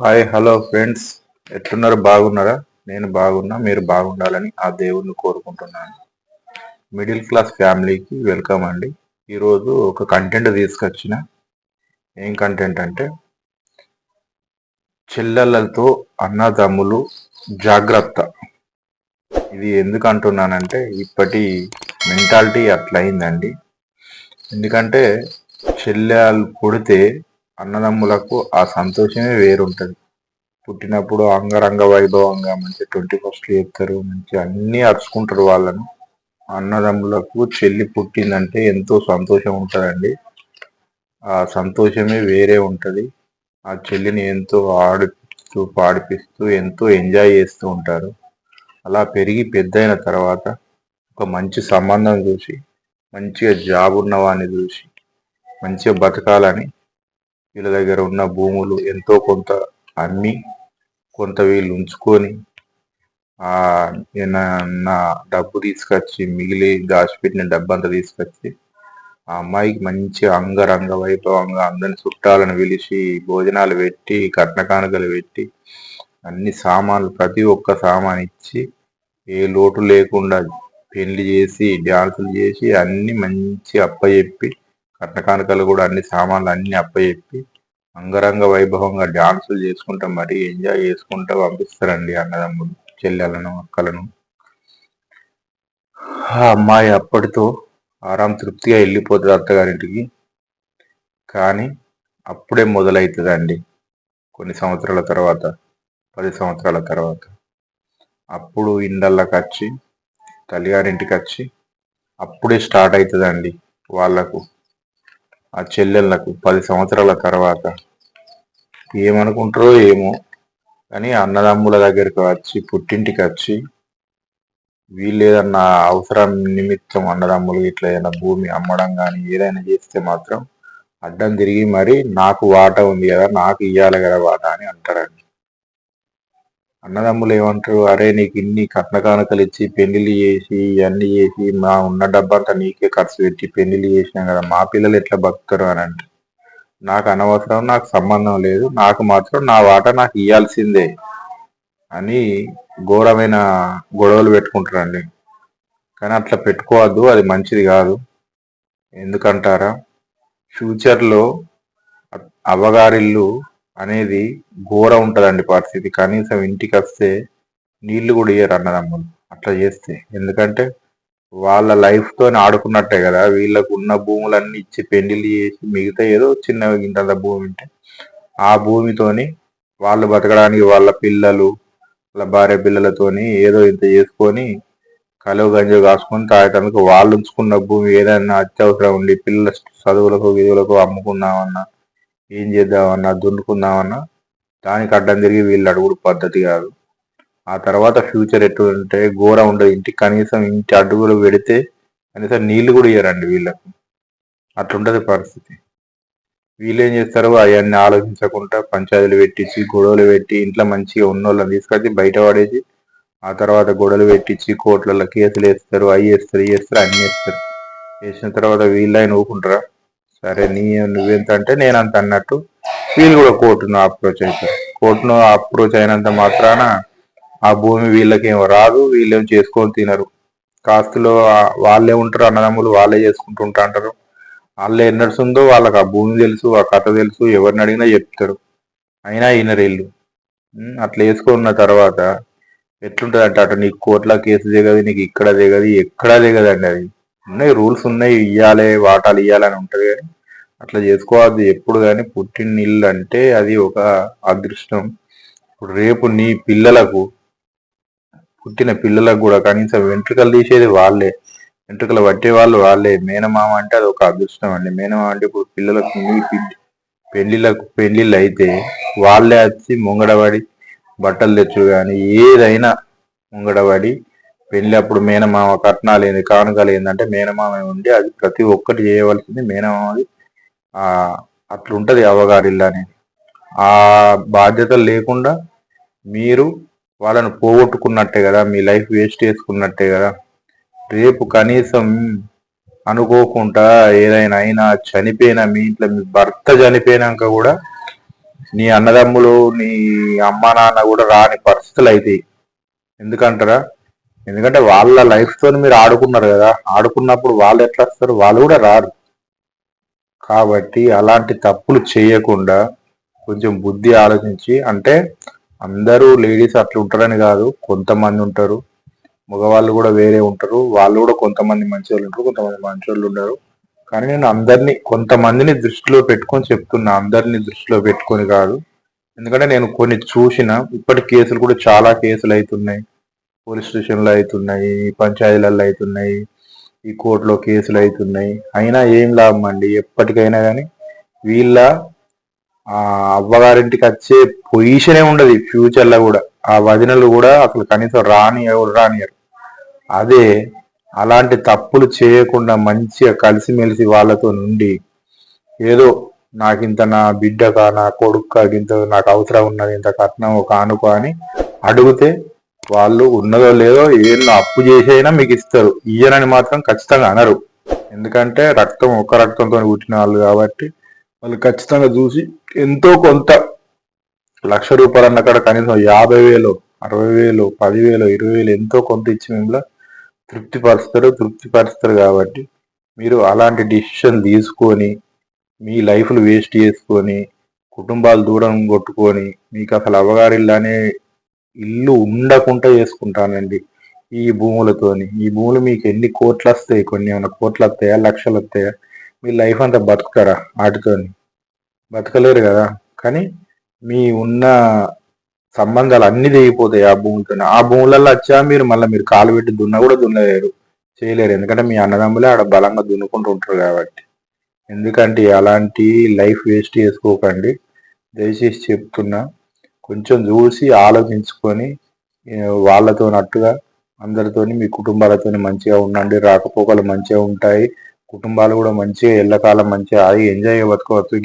Hi hello friends. ఎట్లున్నారు? బాగున్నారా? నేను బాగున్నా మీరు బాగుండాలని ఆ దేవుణ్ణి కోరుకుంటున్నాను. మిడిల్ క్లాస్ ఫ్యామిలీకి వెల్కమ్ అండి. ఈరోజు ఒక కంటెంట్ తీసుకొచ్చిన. ఏం కంటెంట్ అంటే చెల్లెళ్ళతో అన్నదమ్ములు జాగ్రత్త. ఇది ఎందుకు అంటున్నానంటే ఇప్పటి మెంటాలిటీ అట్లయిందండి. ఎందుకంటే చెల్లెలు పుడితే అన్నదమ్ములకు ఆ సంతోషమే వేరుంటుంది. పుట్టినప్పుడు అంగరంగ వైభవంగా మంచి ట్వంటీ ఫస్ట్ చేస్తారు మంచి అన్నీ అరుచుకుంటారు వాళ్ళను. అన్నదమ్ములకు చెల్లి పుట్టిందంటే ఎంతో సంతోషం ఉంటుందండి. ఆ సంతోషమే వేరే ఉంటుంది. ఆ చెల్లిని ఎంతో ఆడిపిస్తూ పాడిపిస్తూ ఎంతో ఎంజాయ్ చేస్తూ ఉంటారు. అలా పెరిగి పెద్దయిన తర్వాత ఒక మంచి సంబంధం చూసి మంచిగా జాబ్ ఉన్నవాడిని చూసి మంచిగా బతకాలని వీళ్ళ దగ్గర ఉన్న భూములు ఎంతో కొంత అమ్మి కొంత వీళ్ళు ఉంచుకొని నా డబ్బు తీసుకొచ్చి మిగిలి దాచిపెట్టిన డబ్బు అంతా తీసుకొచ్చి ఆ అమ్మాయికి మంచి అంగరంగ వైభవంగా అందరిని చుట్టాలను పిలిచి భోజనాలు పెట్టి కట్న కానుకలు పెట్టి అన్ని సామాన్లు ప్రతి ఒక్క సామాన్ ఇచ్చి ఏ లోటు లేకుండా పెళ్ళి చేసి డ్యాన్సులు చేసి అన్ని మంచి అప్పచెప్పి కట్టకానుకలు కూడా అన్ని సామాన్లు అన్ని అప్పచెప్పి అంగరంగ వైభవంగా డాన్సులు చేసుకుంటా. మరీ ఎంజాయ్ చేసుకుంటా పంపిస్తారండి అన్నదమ్ములు చెల్లెలను అక్కలను. ఆ అమ్మాయి అప్పటితో ఆరాం తృప్తిగా వెళ్ళిపోతుంది అత్తగారింటికి. కానీ అప్పుడే మొదలవుతుందండి కొన్ని సంవత్సరాల తర్వాత పది సంవత్సరాల తర్వాత. అప్పుడు ఇండళ్ళకి వచ్చి తల్లిగారింటికి వచ్చి అప్పుడే స్టార్ట్ అవుతుందండి వాళ్ళకు. ఆ చెల్లెళ్ళకు పది సంవత్సరాల తర్వాత ఏమనుకుంటారో ఏమో. కానీ అన్నదమ్ముల దగ్గరికి వచ్చి పుట్టింటికి వచ్చి వీళ్ళు ఏదన్నా అవసరం నిమిత్తం అన్నదమ్ములు ఇట్లా ఏదైనా భూమి అమ్మడం కానీ ఏదైనా చేస్తే మాత్రం అడ్డం తిరిగి మరి నాకు వాట ఉంది కదా నాకు ఇవ్వాలి కదా వాట అని అంటారండి. అన్నదమ్ములు ఏమంటారు అరే నీకు ఇన్ని కట్న కానుకలు ఇచ్చి పెళ్ళిళ్ళు చేసి ఇవన్నీ చేసి మా ఉన్న డబ్బంతా నీకే ఖర్చు పెట్టి పెళ్ళిళ్ళు చేసినాం కదా మా పిల్లలు ఎట్లా బతుకుతారు అని అంటే నాకు అనవసరం నాకు సంబంధం లేదు నాకు మాత్రం నా వాట నాకు ఇయ్యాల్సిందే అని ఘోరమైన గొడవలు పెట్టుకుంటారండి. కానీ అట్లా పెట్టుకోవద్దు అది మంచిది కాదు. ఎందుకంటారా? ఫ్యూచర్లో అవ్వగారిల్లు అనేది ఘోరం ఉంటుందండి పరిస్థితి. కనీసం ఇంటికి వస్తే నీళ్ళు కూడా ఇయ్యరు అన్నదమ్ములు అట్లా చేస్తే. ఎందుకంటే వాళ్ళ లైఫ్తో ఆడుకున్నట్టే కదా. వీళ్ళకు ఉన్న భూములన్నీ ఇచ్చి పెండిలు చేసి మిగతా ఏదో చిన్న ఇంత భూమి ఉంటే ఆ భూమితోని వాళ్ళు బతకడానికి వాళ్ళ పిల్లలు వాళ్ళ భార్య పిల్లలతోని ఏదో ఇంత చేసుకొని కలువ గంజ కాసుకొని తాగటానికి వాళ్ళు ఉంచుకున్న భూమి ఏదైనా అత్యవసరం ఉండి పిల్లల చదువులకు విధులకు అమ్ముకున్నామన్నా ఏం చేద్దామన్నా దున్నుకుందామన్నా దానికి అడ్డం తిరిగి వీళ్ళు అడుగుడు పద్ధతి కాదు. ఆ తర్వాత ఫ్యూచర్ ఎటువంటి ఘోర ఉండదు. ఇంటికి కనీసం ఇంటి అడుగులు పెడితే కనీసం నీళ్ళు కూడా ఇయ్యరండి వీళ్ళకు. అట్లుంటది పరిస్థితి. వీళ్ళు ఏం చేస్తారు అవన్నీ ఆలోచించకుండా పంచాయతీలు పెట్టించి గొడవలు పెట్టి ఇంట్లో మంచిగా ఉన్న వాళ్ళని తీసుకొచ్చి బయట పడేసి ఆ తర్వాత గొడవలు పెట్టించి కోర్టులలో కేసులు వేస్తారు అవి వేస్తారు ఇవి వేస్తారు అన్ని వేస్తారు. వేసిన తర్వాత వీళ్ళైనా ఊపుకుంటారా సరే నీ నువ్వెంత అంటే నేను అంత అన్నట్టు వీళ్ళు కూడా కోర్టును అప్రోచ్ అవుతారు కోర్టును అప్రోచ్ అయినంత మాత్రాన ఆ భూమి వీళ్ళకేం రాదు వీళ్ళేం చేసుకొని తినరు. కాస్తులో వాళ్ళే ఉంటారు అన్నదమ్ములు వాళ్ళే చేసుకుంటుంటా అంటారు. వాళ్ళు ఎన్నడుస్తుందో వాళ్ళకి ఆ భూమి తెలుసు ఆ కథ తెలుసు ఎవరిని అడిగినా చెప్తారు. అయినా ఈయనరు ఇల్లు అట్లా వేసుకున్న తర్వాత ఎట్లుంటుంది అంటే అటు నీకు కోర్టులో కేసు దిగదు నీకు ఇక్కడ దిగదు ఎక్కడా దిగదండి అది. ఉన్నాయి రూల్స్ ఉన్నాయి ఇవ్వాలి వాటాలు ఇవ్వాలని ఉంటుంది కానీ అట్లా చేసుకోవద్దు. ఎప్పుడు కానీ పుట్టినిల్లు అంటే అది ఒక అదృష్టం. ఇప్పుడు రేపు నీ పిల్లలకు పుట్టిన పిల్లలకు కూడా కనీసం వెంట్రుకలు తీసేది వాళ్ళే. వెంట్రుకలు పట్టే వాళ్ళు వాళ్ళే. మేనమామ అంటే అది ఒక అదృష్టం అండి. మేనమామ అంటే ఇప్పుడు పిల్లలకు పెళ్ళిళ్ళకు పెళ్ళిళ్ళు అయితే వాళ్ళే వచ్చి ముంగడబడి బట్టలు తెచ్చు కానీ ఏదైనా ముంగడబడి పెళ్ళి అప్పుడు మేనమామ కట్నాలు ఏంది కానుకలు ఏంటంటే మేనమామ ఉండి అది ప్రతి ఒక్కటి చేయవలసింది. మేనమామది అట్లుంటది అవగారిల్లు అనేది ఆ బాధ్యతలు లేకుండా మీరు వాళ్ళను పోగొట్టుకున్నట్టే కదా మీ లైఫ్ వేస్ట్ చేసుకున్నట్టే కదా. రేపు కనీసం అనుకోకుండా ఏదైనా అయినా చనిపోయినా మీ ఇంట్లో మీ భర్త చనిపోయినాక కూడా నీ అన్నదమ్ములు నీ అమ్మ నాన్న కూడా రాని పరిస్థితులు అవుతాయి ఎందుకంటారా? ఎందుకంటే వాళ్ళ లైఫ్తో మీరు ఆడుకున్నారు కదా. ఆడుకున్నప్పుడు వాళ్ళు ఎట్లా వస్తారు? వాళ్ళు కూడా రారు. కాబట్టి అలాంటి తప్పులు చేయకుండా కొంచెం బుద్ధి ఆలోచించి అంటే అందరూ లేడీస్ అట్లా ఉంటారని కాదు కొంతమంది ఉంటారు. మగవాళ్ళు కూడా వేరే ఉంటారు. వాళ్ళు కూడా కొంతమంది మంచి వాళ్ళు ఉంటారు కొంతమంది మంచి వాళ్ళు ఉండరు. కానీ నేను అందరినీ కొంతమందిని దృష్టిలో పెట్టుకొని చెప్తున్నా అందరినీ దృష్టిలో పెట్టుకొని కాదు. ఎందుకంటే నేను కొన్ని చూసిన ఇప్పటి కేసులు కూడా చాలా కేసులు అవుతున్నాయి. పోలీస్ స్టేషన్లో అవుతున్నాయి పంచాయతీలలో అవుతున్నాయి. ఈ కోర్టులో కేసులు అవుతున్నాయి. అయినా ఏం లాభం అండి? ఎప్పటికైనా కానీ వీళ్ళ ఆ అవ్వగారింటికి వచ్చే పొజిషనే ఉండదు ఫ్యూచర్లో కూడా. ఆ వదినలు కూడా అసలు కనీసం రాని రానియరు అదే అలాంటి తప్పులు చేయకుండా మంచిగా కలిసిమెలిసి వాళ్ళతో నుండి ఏదో నాకింత నా బిడ్డకా నా కొడుక్క ఇంత నాకు అవసరం ఉన్నది ఇంత కట్నం ఒక అనుకో అని అడిగితే వాళ్ళు ఉన్నదో లేదో ఏదో అప్పు చేసైనా మీకు ఇస్తారు. ఇయ్యనని మాత్రం ఖచ్చితంగా అనరు. ఎందుకంటే రక్తం ఒక్క రక్తంతో పుట్టిన వాళ్ళు కాబట్టి వాళ్ళు ఖచ్చితంగా చూసి ఎంతో కొంత లక్ష రూపాయలు అన్న కాడ కనీసం యాభై వేలు అరవై వేలు పదివేలు ఇరవై వేలు ఎంతో కొంత ఇచ్చి మిమ్మల్ని తృప్తిపరుస్తారు తృప్తిపరుస్తారు కాబట్టి మీరు అలాంటి డిసిషన్ తీసుకొని మీ లైఫ్లు వేస్ట్ చేసుకొని కుటుంబాలు దూరం కొట్టుకొని మీకు అసలు అవగారిల్లానే ఇల్లు ఉండకుండా చేసుకుంటానండి ఈ భూములతోని. ఈ భూములు మీకు ఎన్ని కోట్లు వస్తాయి కొన్ని ఏమైనా కోట్లు వస్తాయా లక్షలు వస్తాయా మీ లైఫ్ అంతా బతుకుతారా వాటితోని? బతకలేరు కదా. కానీ మీ ఉన్న సంబంధాలు అన్ని తెగిపోతాయి ఆ భూములతో ఆ భూములలో వచ్చా మీరు మళ్ళీ మీరు కాలు పెట్టి దున్న కూడా దున్నలేరు. చేయలేరు. ఎందుకంటే మీ అన్నదమ్ములే ఆడ బలంగా దున్నుకుంటూ ఉంటారు కాబట్టి. ఎందుకంటే అలాంటి లైఫ్ వేస్ట్ చేసుకోకండి. దయచేసి చెప్తున్నా. కొంచెం చూసి ఆలోచించుకొని వాళ్ళతో నట్టుగా అందరితోని మీ కుటుంబాలతో మంచిగా ఉండండి రాకపోకలు మంచిగా ఉంటాయి కుటుంబాలు కూడా మంచిగా ఎల్లకాలం మంచిగా అది ఎంజాయ్ బతుకోవచ్చు.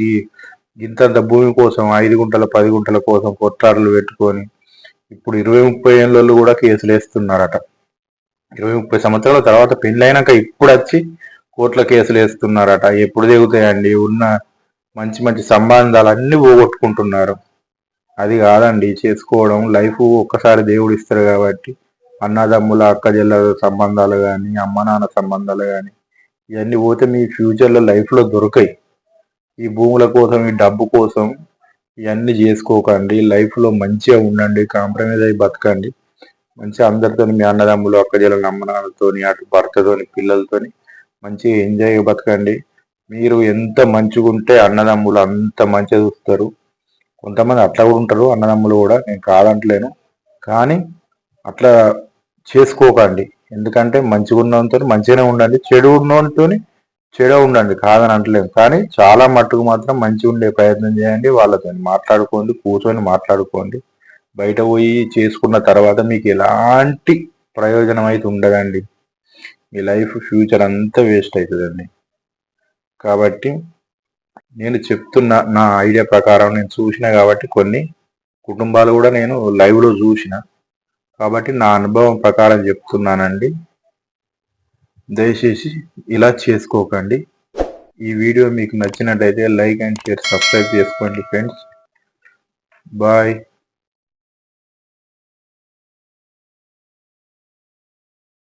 ఇంతంత భూమి కోసం ఐదు గుంటల పది గుంటల కోసం కొట్లాటలు పెట్టుకొని ఇప్పుడు ఇరవై ముప్పై ఏళ్ళు కూడా కేసులు వేస్తున్నారట. ఇరవై ముప్పై సంవత్సరాల తర్వాత పెళ్ళైనాక ఇప్పుడు వచ్చి కోర్టుల కేసులు వేస్తున్నారట. ఎప్పుడు దిగుతాయండి ఉన్న మంచి మంచి సంబంధాలు అన్ని పోగొట్టుకుంటున్నారు. అది కాదండి చేసుకోవడం. లైఫ్ ఒక్కసారి దేవుడు ఇస్తారు కాబట్టి అన్నదమ్ముల అక్కజెల్ల సంబంధాలు కానీ అమ్మ నాన్న సంబంధాలు కానీ ఇవన్నీ పోతే మీ ఫ్యూచర్లో లైఫ్లో దొరకాయి. ఈ భూముల కోసం ఈ డబ్బు కోసం ఇవన్నీ చేసుకోకండి. లైఫ్లో మంచిగా ఉండండి కాంప్రమైజ్ అయి బతకండి. మంచిగా అందరితో మీ అన్నదమ్ములు అక్కజెల్ల అమ్మనాన్నతో అటు భర్తతోని పిల్లలతోని మంచిగా ఎంజాయ్ బతకండి. మీరు ఎంత మంచిగా ఉంటే అన్నదమ్ములు అంత మంచిగా చూస్తారు. కొంతమంది అట్లా కూడా ఉంటారు అన్నదమ్ములు కూడా. నేను కాదంటలేను. కానీ అట్లా చేసుకోకండి. ఎందుకంటే మంచిగా ఉన్నంతో మంచిగానే ఉండండి. చెడు ఉన్నతో చెడు ఉండండి. కాదని అంటలేము కానీ చాలా మట్టుకు మాత్రం మంచిగా ఉండే ప్రయత్నం చేయండి. వాళ్ళతో మాట్లాడుకోండి కూర్చొని మాట్లాడుకోండి. బయట పోయి చేసుకున్న తర్వాత మీకు ఎలాంటి ప్రయోజనం అయితే ఉండదండి. మీ లైఫ్ ఫ్యూచర్ అంతా వేస్ట్ అవుతుందండి. కాబట్టి నేను చెప్తున్న నా ఐడియా ప్రకారం నేను చూసిన కాబట్టి కొన్ని కుటుంబాలు కూడా నేను లైవ్లో చూసిన. కాబట్టి నా అనుభవం ప్రకారం చెప్తున్నానండి. దయచేసి ఇలా చేసుకోకండి. ఈ వీడియో మీకు నచ్చినట్లయితే లైక్ అండ్ షేర్ సబ్స్క్రైబ్ చేసుకోండి ఫ్రెండ్స్. బాయ్.